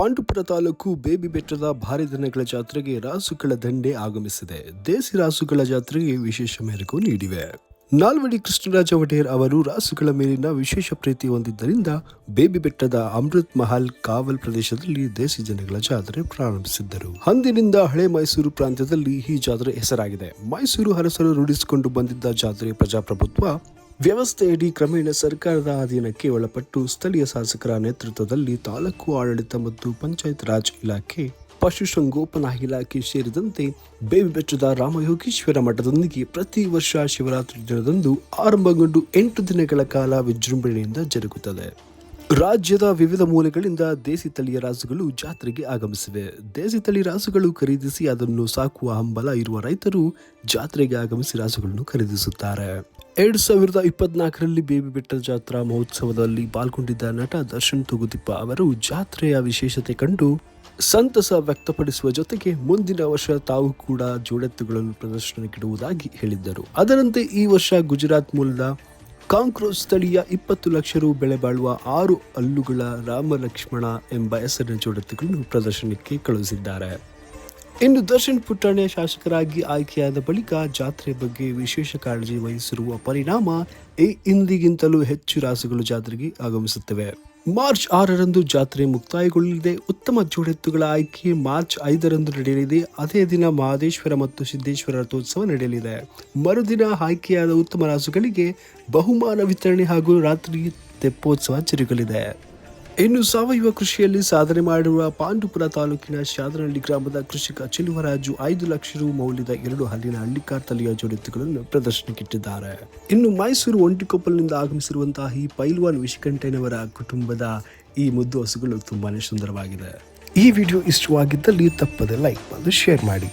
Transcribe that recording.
Pandupura taluk baby ಬೆಟ್ಟದ ಭಾರಿ ದನಗಳ ಜಾತ್ರೆಗೆ ರಾಸುಗಳ ದಂಡೆ ಆಗಮಿಸಿದೆ. ದೇಸಿ ರಾಸುಗಳ ಜಾತ್ರೆಗೆ ವಿಶೇಷ ಮೆರುಗು ನೀಡಿವೆ. ನಾಲ್ವಡಿ ಕೃಷ್ಣರಾಜ ಒಡೆಯರ್ ಅವರು ರಾಸುಗಳ ಮೇಲಿನ ವಿಶೇಷ ಪ್ರೀತಿ ಹೊಂದಿದ್ದರಿಂದ ಬೇಬಿ ಬೆಟ್ಟದ ಅಮೃತ್ ಮಹಲ್ ಕಾವಲ್ ಪ್ರದೇಶದಲ್ಲಿ ದೇಸಿ ಜನಗಳ ಜಾತ್ರೆ ಪ್ರಾರಂಭಿಸಿದ್ದರು. ಅಂದಿನಿಂದ ಹಳೆ ಮೈಸೂರು ಪ್ರಾಂತ್ಯದಲ್ಲಿ ಈ ಜಾತ್ರೆ ಹೆಸರಾಗಿದೆ. ಮೈಸೂರು ಅರಸರು ರೂಢಿಸಿಕೊಂಡು ಬಂದಿದ್ದ ಜಾತ್ರೆ ಪ್ರಜಾಪ್ರಭುತ್ವ ವ್ಯವಸ್ಥೆಯಡಿ ಕ್ರಮೇಣ ಸರ್ಕಾರದ ಅಧೀನಕ್ಕೆ ಒಳಪಟ್ಟು ಸ್ಥಳೀಯ ಶಾಸಕರ ನೇತೃತ್ವದಲ್ಲಿ ತಾಲೂಕು ಆಡಳಿತ ಮತ್ತು ಪಂಚಾಯತ್ ರಾಜ್ ಇಲಾಖೆ ಪಶುಸಂಗೋಪನಾ ಇಲಾಖೆ ಸೇರಿದಂತೆ ಬೇವಿ ರಾಮಯೋಗೇಶ್ವರ ರಾಮಯೋಗೀಶ್ವರ ಮಠದೊಂದಿಗೆ ಪ್ರತಿ ವರ್ಷ ಶಿವರಾತ್ರಿ ದಿನದಂದು ಆರಂಭಗೊಂಡು ಎಂಟು ದಿನಗಳ ಕಾಲ ವಿಜೃಂಭಣೆಯಿಂದ ಜರುಗುತ್ತದೆ. ರಾಜ್ಯದ ವಿವಿಧ ಮೂಲೆಗಳಿಂದ ದೇಸಿ ತಳಿಯ ರಾಸುಗಳು ಜಾತ್ರೆಗೆ ಆಗಮಿಸಿವೆ. ದೇಸಿ ತಳಿ ರಾಸುಗಳು ಖರೀದಿಸಿ ಅದನ್ನು ಸಾಕುವ ಹಂಬಲ ಇರುವ ರೈತರು ಜಾತ್ರೆಗೆ ಆಗಮಿಸಿ ರಾಸುಗಳನ್ನು ಖರೀದಿಸುತ್ತಾರೆ. ಎರಡ್ ಸಾವಿರದ ಇಪ್ಪತ್ನಾಲ್ಕರಲ್ಲಿ ಬೇಬಿ ಬೆಟ್ಟ ಜಾತ್ರಾ ಮಹೋತ್ಸವದಲ್ಲಿ ಪಾಲ್ಗೊಂಡಿದ್ದ ನಟ ದರ್ಶನ್ ತೂಗುದಿಪ್ಪ ಅವರು ಜಾತ್ರೆಯ ವಿಶೇಷತೆ ಕಂಡು ಸಂತಸ ವ್ಯಕ್ತಪಡಿಸುವ ಜೊತೆಗೆ ಮುಂದಿನ ವರ್ಷ ತಾವು ಕೂಡ ಜೋಡೆತ್ತುಗಳನ್ನು ಪ್ರದರ್ಶನಕ್ಕಿಡುವುದಾಗಿ ಹೇಳಿದ್ದರು. ಅದರಂತೆ ಈ ವರ್ಷ ಗುಜರಾತ್ ಮೂಲದ ಕಾಂಕ್ರೋಸ್ ಸ್ಥಳೀಯ ಇಪ್ಪತ್ತು ಲಕ್ಷ ರು ಬೆಲೆ ಬಾಳುವ ಆರು ಹಲ್ಲುಗಳ ರಾಮಲಕ್ಷ್ಮಣ ಎಂಬ ಹೆಸರಿನ ಜೋಡೆತ್ತುಗಳನ್ನು ಪ್ರದರ್ಶನಕ್ಕೆ ಕಳುಹಿಸಿದ್ದಾರೆ. ಇನ್ನು ದರ್ಶನ್ ಪುಟ್ಟಣ್ಣ ಶಾಸಕರಾಗಿ ಆಯ್ಕೆಯಾದ ಬಳಿಕ ಜಾತ್ರೆ ಬಗ್ಗೆ ವಿಶೇಷ ಕಾಳಜಿ ವಹಿಸಿರುವ ಪರಿಣಾಮ ಈ ಇಂದಿಗಿಂತಲೂ ಹೆಚ್ಚು ರಾಸುಗಳು ಜಾತ್ರೆಗೆ ಆಗಮಿಸುತ್ತವೆ. ಮಾರ್ಚ್ ಆರರಂದು ಜಾತ್ರೆ ಮುಕ್ತಾಯಗೊಳ್ಳಲಿದೆ. ಉತ್ತಮ ಜೋಡೆತ್ತುಗಳ ಆಯ್ಕೆ ಮಾರ್ಚ್ ಐದರಂದು ನಡೆಯಲಿದೆ. ಅದೇ ದಿನ ಮಹದೇಶ್ವರ ಮತ್ತು ಸಿದ್ದೇಶ್ವರ ರಥೋತ್ಸವ ನಡೆಯಲಿದೆ. ಮರುದಿನ ಆಯ್ಕೆಯಾದ ಉತ್ತಮ ರಾಸುಗಳಿಗೆ ಬಹುಮಾನ ವಿತರಣೆ ಹಾಗೂ ರಾತ್ರಿ ತೆಪ್ಪೋತ್ಸವ ಜರುಗಲಿದೆ. ಇನ್ನು ಸಾವಯವ ಕೃಷಿಯಲ್ಲಿ ಸಾಧನೆ ಮಾಡಿರುವ ಪಾಂಡುಪುರ ತಾಲೂಕಿನ ಶಾದನಹಳ್ಳಿ ಗ್ರಾಮದ ಕೃಷಿಕ ಚೆಲುವರಾಜು ಐದು ಲಕ್ಷ ರು ಮೌಲ್ಯದ ಎರಡು ಹಲ್ಲಿನ ಹಳ್ಳಿಕಾರ್ ತಲೆಯ ಜೋಡೆತ್ತುಗಳನ್ನು ಪ್ರದರ್ಶನಕ್ಕಿಟ್ಟಿದ್ದಾರೆ. ಇನ್ನು ಮೈಸೂರು ಒಂಟಿಕೊಪ್ಪಲಿನಿಂದ ಆಗಮಿಸಿರುವಂತಹ ಈ ಪೈಲ್ವಾನ್ ವಿಶಿಕಂಠಯ್ಯನವರ ಕುಟುಂಬದ ಈ ಮುದ್ದು ಹಸುಗಳು ತುಂಬಾನೇ ಸುಂದರವಾಗಿದೆ. ಈ ವಿಡಿಯೋ ಇಷ್ಟವಾಗಿದ್ದಲ್ಲಿ ತಪ್ಪದೆ ಲೈಕ್ ಮಾಡಿ, ಶೇರ್ ಮಾಡಿ.